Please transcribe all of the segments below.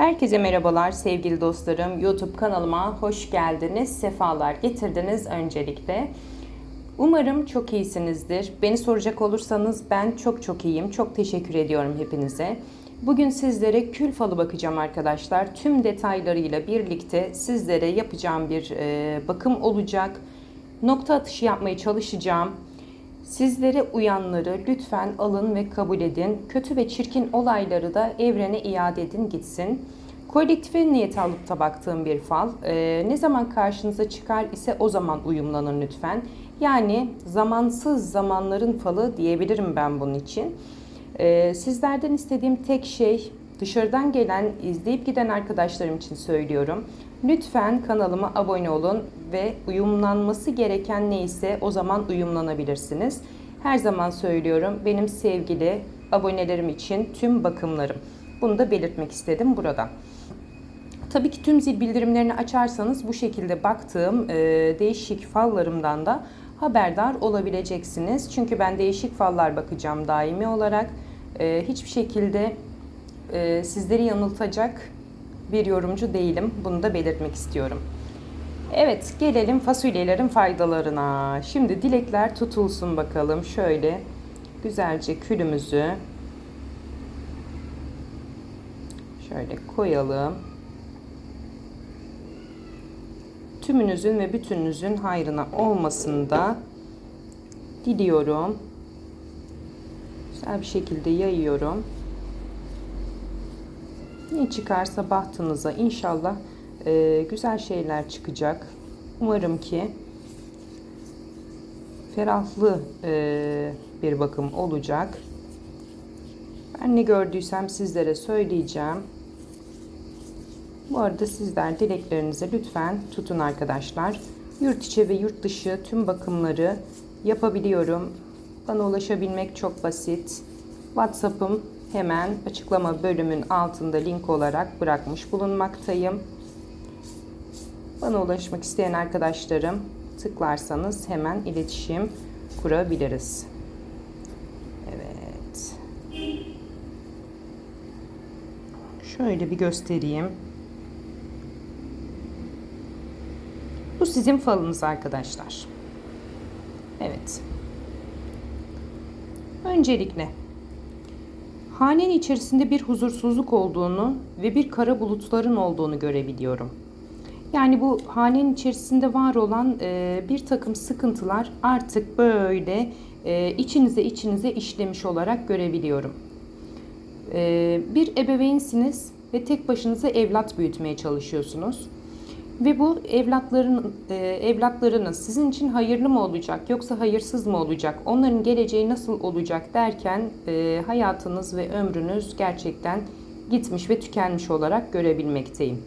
Herkese merhabalar sevgili dostlarım. YouTube kanalıma hoş geldiniz. Sefalar getirdiniz öncelikle. Umarım çok iyisinizdir. Beni soracak olursanız ben çok çok iyiyim. Çok teşekkür ediyorum hepinize. Bugün sizlere kül falı bakacağım arkadaşlar. Tüm detaylarıyla birlikte sizlere yapacağım bir bakım olacak. Nokta atışı yapmaya çalışacağım. Sizlere uyanları lütfen alın ve kabul edin. Kötü ve çirkin olayları da evrene iade edin gitsin. Kolektife niyet alıp da baktığım bir fal. Ee, ne zaman karşınıza çıkar ise o zaman uyumlanın lütfen. Yani zamansız zamanların falı diyebilirim ben bunun için. Ee, sizlerden istediğim tek şey dışarıdan gelen, izleyip giden arkadaşlarım için söylüyorum. Lütfen kanalıma abone olun ve uyumlanması gereken neyse o zaman uyumlanabilirsiniz. Her zaman söylüyorum benim sevgili abonelerim için tüm bakımlarım. Bunu da belirtmek istedim burada. Tabii ki tüm zil bildirimlerini açarsanız bu şekilde baktığım e, değişik fallarımdan da haberdar olabileceksiniz. Çünkü ben değişik fallar bakacağım daimi olarak. E, hiçbir şekilde e, sizleri yanıltacak bir yorumcu değilim. Bunu da belirtmek istiyorum. Evet gelelim fasulyelerin faydalarına. Şimdi dilekler tutulsun bakalım. Şöyle güzelce külümüzü şöyle koyalım. Tümünüzün ve bütününüzün hayrına olmasını da diliyorum. Güzel bir şekilde yayıyorum. Ne çıkarsa bahtınıza inşallah e, güzel şeyler çıkacak. Umarım ki ferahlı e, bir bakım olacak. Ben ne gördüysem sizlere söyleyeceğim. Bu arada sizler dileklerinizi lütfen tutun arkadaşlar. Yurt içi ve yurt dışı tüm bakımları yapabiliyorum. Bana ulaşabilmek çok basit. WhatsApp'ım hemen açıklama bölümün altında link olarak bırakmış bulunmaktayım. Bana ulaşmak isteyen arkadaşlarım tıklarsanız hemen iletişim kurabiliriz. Evet. Şöyle bir göstereyim. Bu sizin falınız arkadaşlar. Evet. Öncelikle hanenin içerisinde bir huzursuzluk olduğunu ve bir kara bulutların olduğunu görebiliyorum. Yani bu hanenin içerisinde var olan e, bir takım sıkıntılar artık böyle e, içinize içinize işlemiş olarak görebiliyorum. E, bir ebeveynsiniz ve tek başınıza evlat büyütmeye çalışıyorsunuz. Ve bu evlatların e, evlatlarınız sizin için hayırlı mı olacak yoksa hayırsız mı olacak? Onların geleceği nasıl olacak derken e, hayatınız ve ömrünüz gerçekten gitmiş ve tükenmiş olarak görebilmekteyim.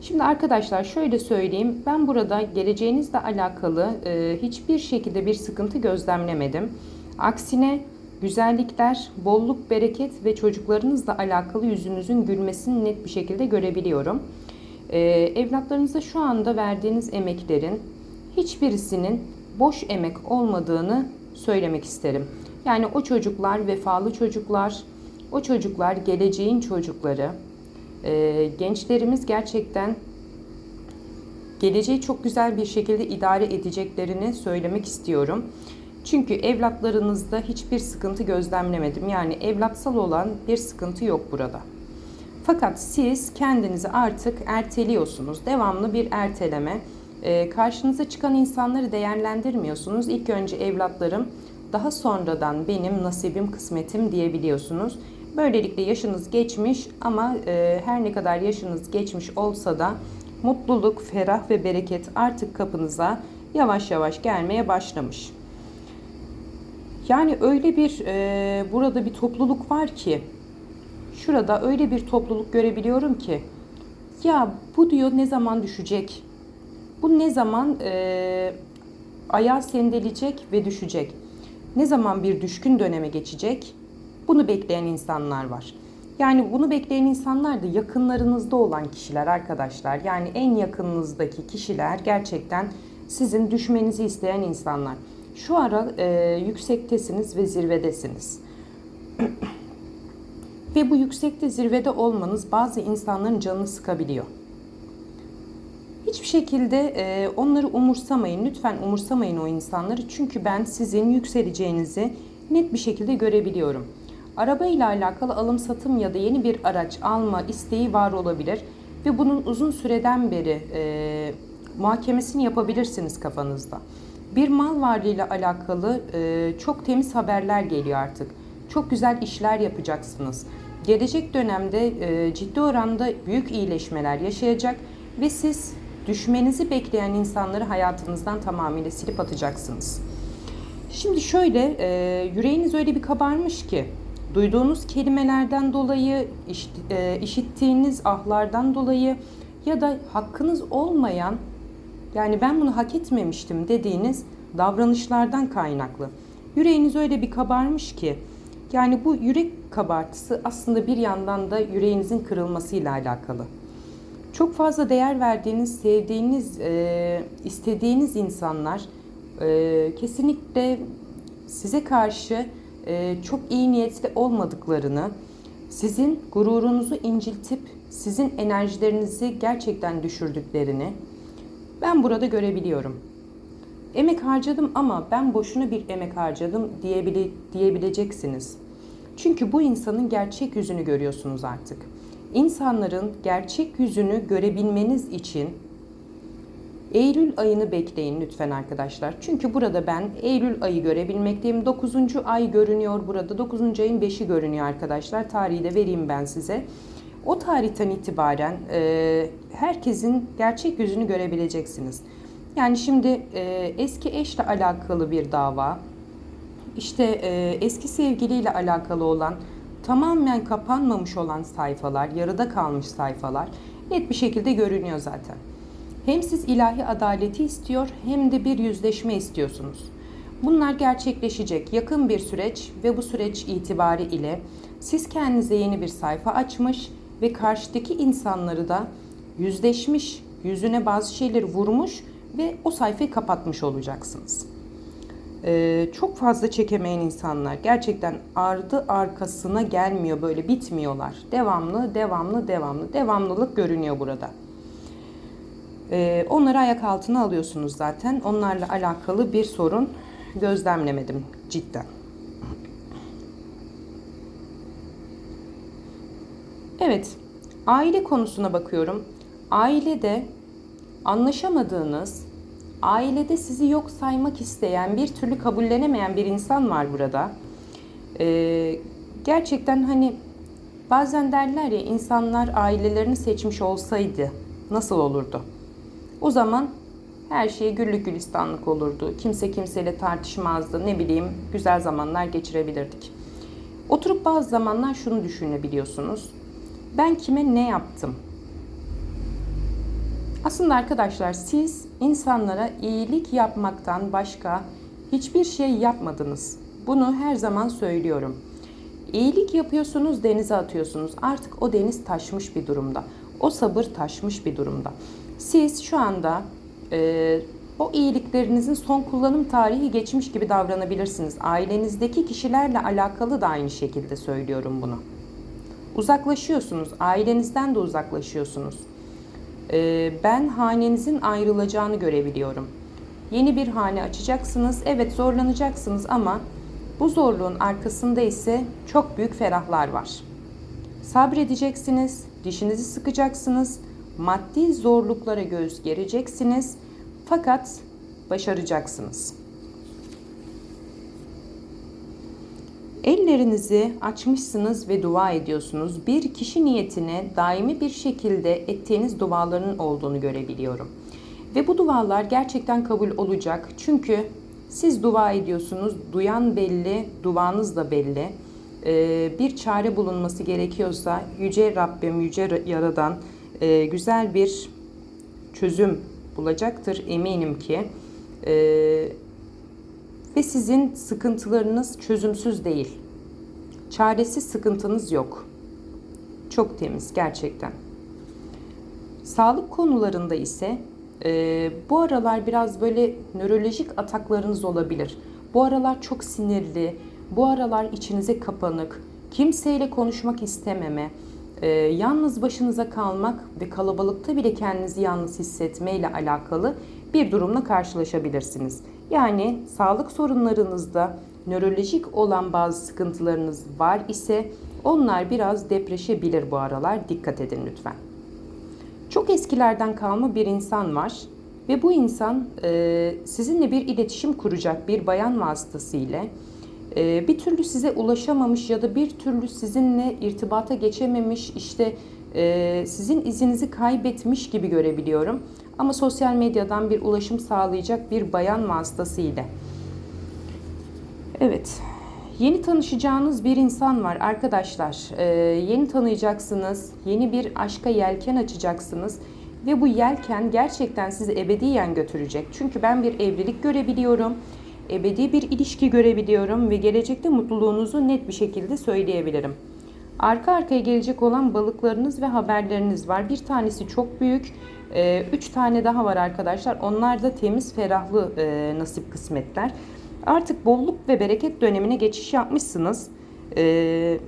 Şimdi arkadaşlar şöyle söyleyeyim. Ben burada geleceğinizle alakalı e, hiçbir şekilde bir sıkıntı gözlemlemedim. Aksine güzellikler, bolluk, bereket ve çocuklarınızla alakalı yüzünüzün gülmesini net bir şekilde görebiliyorum. Ee, evlatlarınıza şu anda verdiğiniz emeklerin hiçbirisinin boş emek olmadığını söylemek isterim. Yani o çocuklar vefalı çocuklar, o çocuklar geleceğin çocukları. Ee, gençlerimiz gerçekten geleceği çok güzel bir şekilde idare edeceklerini söylemek istiyorum. Çünkü evlatlarınızda hiçbir sıkıntı gözlemlemedim. Yani evlatsal olan bir sıkıntı yok burada. Fakat siz kendinizi artık erteliyorsunuz. Devamlı bir erteleme. E, karşınıza çıkan insanları değerlendirmiyorsunuz. İlk önce evlatlarım, daha sonradan benim nasibim, kısmetim diyebiliyorsunuz. Böylelikle yaşınız geçmiş ama e, her ne kadar yaşınız geçmiş olsa da mutluluk, ferah ve bereket artık kapınıza yavaş yavaş gelmeye başlamış. Yani öyle bir e, burada bir topluluk var ki şurada öyle bir topluluk görebiliyorum ki ya bu diyor ne zaman düşecek? Bu ne zaman e, ayağı sendelecek ve düşecek? Ne zaman bir düşkün döneme geçecek? Bunu bekleyen insanlar var. Yani bunu bekleyen insanlar da yakınlarınızda olan kişiler arkadaşlar. Yani en yakınınızdaki kişiler gerçekten sizin düşmenizi isteyen insanlar. Şu ara e, yüksektesiniz ve zirvedesiniz. Ve bu yüksekte zirvede olmanız bazı insanların canını sıkabiliyor. Hiçbir şekilde e, onları umursamayın. Lütfen umursamayın o insanları. Çünkü ben sizin yükseleceğinizi net bir şekilde görebiliyorum. Araba ile alakalı alım satım ya da yeni bir araç alma isteği var olabilir. Ve bunun uzun süreden beri e, muhakemesini yapabilirsiniz kafanızda. Bir mal varlığıyla alakalı e, çok temiz haberler geliyor artık. Çok güzel işler yapacaksınız. Gelecek dönemde e, ciddi oranda büyük iyileşmeler yaşayacak ve siz düşmenizi bekleyen insanları hayatınızdan tamamıyla silip atacaksınız. Şimdi şöyle, e, yüreğiniz öyle bir kabarmış ki, duyduğunuz kelimelerden dolayı, iş, e, işittiğiniz ahlardan dolayı ya da hakkınız olmayan, yani ben bunu hak etmemiştim dediğiniz davranışlardan kaynaklı. Yüreğiniz öyle bir kabarmış ki, yani bu yürek kabartısı aslında bir yandan da yüreğinizin kırılmasıyla alakalı. Çok fazla değer verdiğiniz, sevdiğiniz, e, istediğiniz insanlar e, kesinlikle size karşı e, çok iyi niyetli olmadıklarını, sizin gururunuzu inciltip sizin enerjilerinizi gerçekten düşürdüklerini ben burada görebiliyorum. Emek harcadım ama ben boşuna bir emek harcadım diyebile, diyebileceksiniz. Çünkü bu insanın gerçek yüzünü görüyorsunuz artık. İnsanların gerçek yüzünü görebilmeniz için Eylül ayını bekleyin lütfen arkadaşlar. Çünkü burada ben Eylül ayı görebilmekteyim. 9. ay görünüyor burada. 9. ayın 5'i görünüyor arkadaşlar. Tarihi de vereyim ben size. O tarihten itibaren e, herkesin gerçek yüzünü görebileceksiniz. Yani şimdi e, eski eşle alakalı bir dava, işte e, eski sevgiliyle alakalı olan tamamen kapanmamış olan sayfalar, yarıda kalmış sayfalar net bir şekilde görünüyor zaten. Hem siz ilahi adaleti istiyor hem de bir yüzleşme istiyorsunuz. Bunlar gerçekleşecek yakın bir süreç ve bu süreç itibari ile siz kendinize yeni bir sayfa açmış ve karşıdaki insanları da yüzleşmiş, yüzüne bazı şeyleri vurmuş ve o sayfayı kapatmış olacaksınız. Ee, çok fazla çekemeyen insanlar gerçekten ardı arkasına gelmiyor böyle bitmiyorlar. Devamlı, devamlı, devamlı. Devamlılık görünüyor burada. Ee, onları ayak altına alıyorsunuz zaten. Onlarla alakalı bir sorun gözlemlemedim cidden. Evet, aile konusuna bakıyorum. Ailede anlaşamadığınız, ailede sizi yok saymak isteyen, bir türlü kabullenemeyen bir insan var burada. Ee, gerçekten hani bazen derler ya insanlar ailelerini seçmiş olsaydı nasıl olurdu? O zaman her şey güllük gülistanlık olurdu. Kimse kimseyle tartışmazdı. Ne bileyim güzel zamanlar geçirebilirdik. Oturup bazı zamanlar şunu düşünebiliyorsunuz. Ben kime ne yaptım? Aslında arkadaşlar siz insanlara iyilik yapmaktan başka hiçbir şey yapmadınız. Bunu her zaman söylüyorum. İyilik yapıyorsunuz, denize atıyorsunuz. Artık o deniz taşmış bir durumda. O sabır taşmış bir durumda. Siz şu anda e, o iyiliklerinizin son kullanım tarihi geçmiş gibi davranabilirsiniz. Ailenizdeki kişilerle alakalı da aynı şekilde söylüyorum bunu. Uzaklaşıyorsunuz, ailenizden de uzaklaşıyorsunuz. E, ben hanenizin ayrılacağını görebiliyorum. Yeni bir hane açacaksınız. Evet zorlanacaksınız ama bu zorluğun arkasında ise çok büyük ferahlar var. Sabredeceksiniz, dişinizi sıkacaksınız, maddi zorluklara göz gereceksiniz fakat başaracaksınız. Ellerinizi açmışsınız ve dua ediyorsunuz. Bir kişi niyetine daimi bir şekilde ettiğiniz duaların olduğunu görebiliyorum. Ve bu dualar gerçekten kabul olacak. Çünkü siz dua ediyorsunuz, duyan belli, duanız da belli. Ee, bir çare bulunması gerekiyorsa Yüce Rabbim, Yüce Yaradan e, güzel bir çözüm bulacaktır eminim ki. E, ve sizin sıkıntılarınız çözümsüz değil. Çaresiz sıkıntınız yok. Çok temiz gerçekten. Sağlık konularında ise e, bu aralar biraz böyle nörolojik ataklarınız olabilir. Bu aralar çok sinirli, bu aralar içinize kapanık, kimseyle konuşmak istememe, e, yalnız başınıza kalmak ve kalabalıkta bile kendinizi yalnız hissetmeyle alakalı bir durumla karşılaşabilirsiniz. Yani sağlık sorunlarınızda nörolojik olan bazı sıkıntılarınız var ise onlar biraz depreşebilir bu aralar. Dikkat edin lütfen. Çok eskilerden kalma bir insan var ve bu insan e, sizinle bir iletişim kuracak bir bayan vasıtasıyla e, bir türlü size ulaşamamış ya da bir türlü sizinle irtibata geçememiş işte e, sizin izinizi kaybetmiş gibi görebiliyorum. Ama sosyal medyadan bir ulaşım sağlayacak bir bayan vasıtasıyla. Evet. Yeni tanışacağınız bir insan var arkadaşlar. Ee, yeni tanıyacaksınız. Yeni bir aşka yelken açacaksınız. Ve bu yelken gerçekten sizi ebediyen götürecek. Çünkü ben bir evlilik görebiliyorum. Ebedi bir ilişki görebiliyorum ve gelecekte mutluluğunuzu net bir şekilde söyleyebilirim. Arka arkaya gelecek olan balıklarınız ve haberleriniz var. Bir tanesi çok büyük. Ee, üç tane daha var arkadaşlar. Onlar da temiz, ferahlı e, nasip kısmetler. Artık bolluk ve bereket dönemine geçiş yapmışsınız. Ee,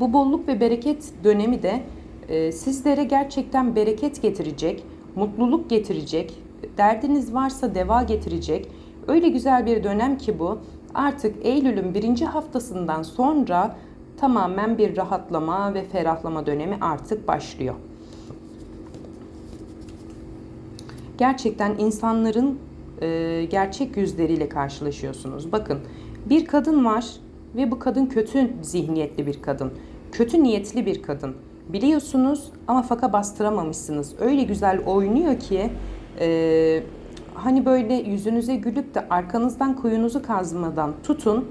bu bolluk ve bereket dönemi de e, sizlere gerçekten bereket getirecek, mutluluk getirecek, derdiniz varsa deva getirecek. Öyle güzel bir dönem ki bu. Artık Eylül'ün birinci haftasından sonra tamamen bir rahatlama ve ferahlama dönemi artık başlıyor. Gerçekten insanların e, gerçek yüzleriyle karşılaşıyorsunuz. Bakın bir kadın var ve bu kadın kötü zihniyetli bir kadın. Kötü niyetli bir kadın. Biliyorsunuz ama faka bastıramamışsınız. Öyle güzel oynuyor ki e, hani böyle yüzünüze gülüp de arkanızdan kuyunuzu kazmadan tutun.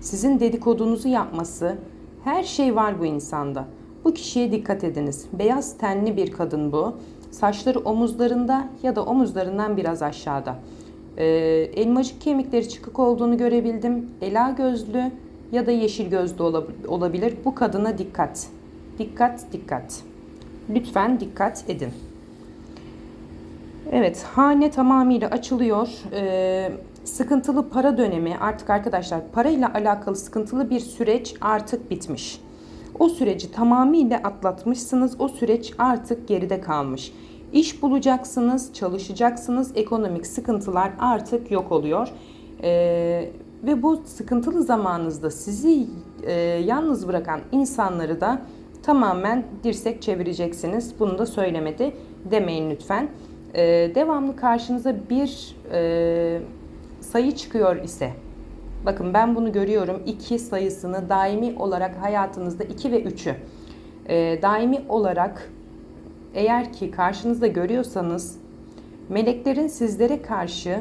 Sizin dedikodunuzu yapması her şey var bu insanda. Bu kişiye dikkat ediniz. Beyaz tenli bir kadın bu. Saçları omuzlarında ya da omuzlarından biraz aşağıda. Ee, elmacık kemikleri çıkık olduğunu görebildim. Ela gözlü ya da yeşil gözlü olabilir. Bu kadına dikkat. Dikkat, dikkat. Lütfen dikkat edin. Evet, hane tamamıyla açılıyor. Ee, sıkıntılı para dönemi artık arkadaşlar parayla alakalı sıkıntılı bir süreç artık bitmiş. O süreci tamamıyla atlatmışsınız. O süreç artık geride kalmış. İş bulacaksınız, çalışacaksınız. Ekonomik sıkıntılar artık yok oluyor. Ee, ve bu sıkıntılı zamanınızda sizi e, yalnız bırakan insanları da tamamen dirsek çevireceksiniz. Bunu da söylemedi demeyin lütfen. Ee, devamlı karşınıza bir e, sayı çıkıyor ise Bakın ben bunu görüyorum. 2 sayısını daimi olarak hayatınızda 2 ve 3'ü e, daimi olarak eğer ki karşınızda görüyorsanız meleklerin sizlere karşı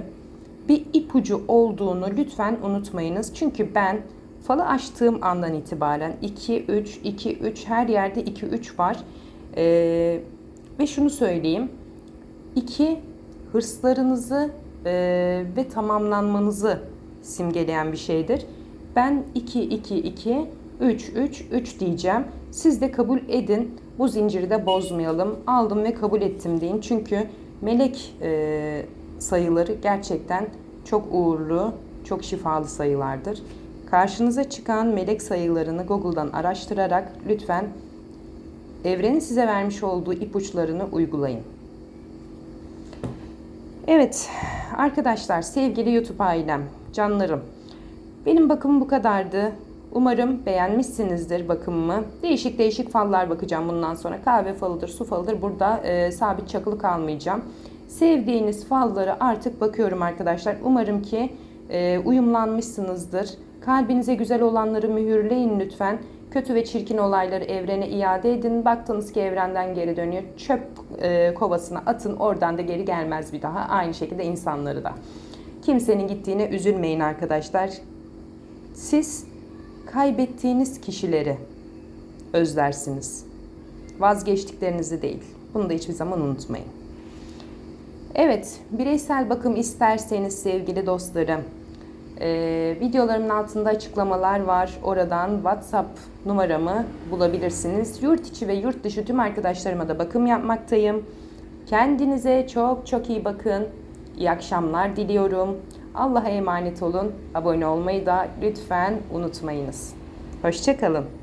bir ipucu olduğunu lütfen unutmayınız. Çünkü ben falı açtığım andan itibaren 2, 3, 2, 3 her yerde 2, 3 var. Ee, ve şunu söyleyeyim. 2 hırslarınızı e, ve tamamlanmanızı simgeleyen bir şeydir. Ben 2, 2, 2, 3, 3, 3 diyeceğim. Siz de kabul edin. Bu zinciri de bozmayalım. Aldım ve kabul ettim deyin. Çünkü melek e, sayıları gerçekten çok uğurlu, çok şifalı sayılardır. Karşınıza çıkan melek sayılarını Google'dan araştırarak lütfen evrenin size vermiş olduğu ipuçlarını uygulayın. Evet arkadaşlar sevgili YouTube ailem canlarım. Benim bakımım bu kadardı. Umarım beğenmişsinizdir bakımımı. Değişik değişik fallar bakacağım bundan sonra. Kahve falıdır, su falıdır. Burada e, sabit çakılı kalmayacağım. Sevdiğiniz falları artık bakıyorum arkadaşlar. Umarım ki e, uyumlanmışsınızdır. Kalbinize güzel olanları mühürleyin lütfen. Kötü ve çirkin olayları evrene iade edin. Baktınız ki evrenden geri dönüyor. Çöp e, kovasına atın. Oradan da geri gelmez bir daha. Aynı şekilde insanları da. Kimsenin gittiğine üzülmeyin arkadaşlar. Siz kaybettiğiniz kişileri özlersiniz. Vazgeçtiklerinizi değil. Bunu da hiçbir zaman unutmayın. Evet, bireysel bakım isterseniz sevgili dostlarım, ee, videolarımın altında açıklamalar var. Oradan WhatsApp numaramı bulabilirsiniz. Yurt içi ve yurt dışı tüm arkadaşlarıma da bakım yapmaktayım. Kendinize çok çok iyi bakın. İyi akşamlar diliyorum. Allah'a emanet olun. Abone olmayı da lütfen unutmayınız. Hoşçakalın.